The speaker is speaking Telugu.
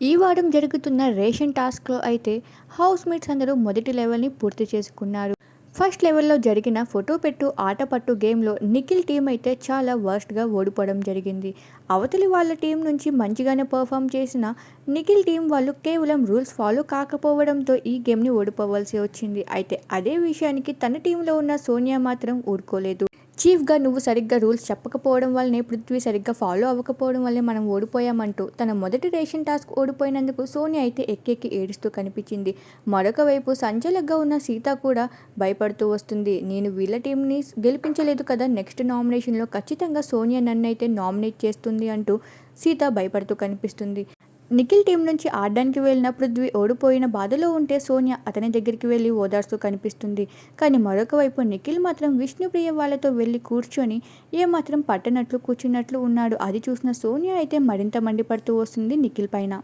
ఈ వారం జరుగుతున్న రేషన్ టాస్క్లో అయితే హౌస్ మేట్స్ అందరూ మొదటి లెవెల్ని పూర్తి చేసుకున్నారు. ఫస్ట్ లెవెల్లో జరిగిన ఫోటో పెట్టు ఆట పట్టు గేమ్లో నిఖిల్ టీం అయితే చాలా వర్స్ట్గా ఓడిపోవడం జరిగింది. అవతలి వాళ్ళ టీం నుంచి మంచిగానే పర్ఫామ్ చేసిన నిఖిల్ టీం వాళ్ళు కేవలం రూల్స్ ఫాలో కాకపోవడంతో ఈ గేమ్ని ఓడిపోవాల్సి వచ్చింది. అయితే అదే విషయానికి తన టీంలో ఉన్న సోనియా మాత్రం ఊరుకోలేదు. చీఫ్గా నువ్వు సరిగ్గా రూల్స్ చెప్పకపోవడం వల్లనే పృథ్వీ సరిగ్గా ఫాలో అవ్వకపోవడం వల్లే మనం ఓడిపోయామంటూ తన మొదటి రేషన్ టాస్క్ ఓడిపోయినందుకు సోనియా అయితే ఎక్కెక్కి ఏడుస్తూ కనిపించింది. మరొక వైపు సంచలగ్గా ఉన్న సీత కూడా భయపడుతూ వస్తుంది. నేను వీళ్ళ టీంని గెలిపించలేదు కదా నెక్స్ట్ నామినేషన్లో ఖచ్చితంగా సోనియా నన్ను అయితే నామినేట్ చేస్తుంది అంటూ సీత భయపడుతూ కనిపిస్తుంది. నిఖిల్ టీం నుంచి ఆడడానికి వెళ్ళిన పృథ్వీ ఓడిపోయిన బాధలో ఉంటే సోనియా అతని దగ్గరికి వెళ్ళి ఓదార్స్తూ కనిపిస్తుంది. కానీ మరొక వైపు నిఖిల్ మాత్రం విష్ణుప్రియ వాళ్ళతో వెళ్ళి కూర్చొని ఏమాత్రం పట్టనట్లు కూర్చున్నట్లు ఉన్నాడు. అది చూసిన సోనియా అయితే మరింత మండిపడుతూ వస్తుంది నిఖిల్ పైన.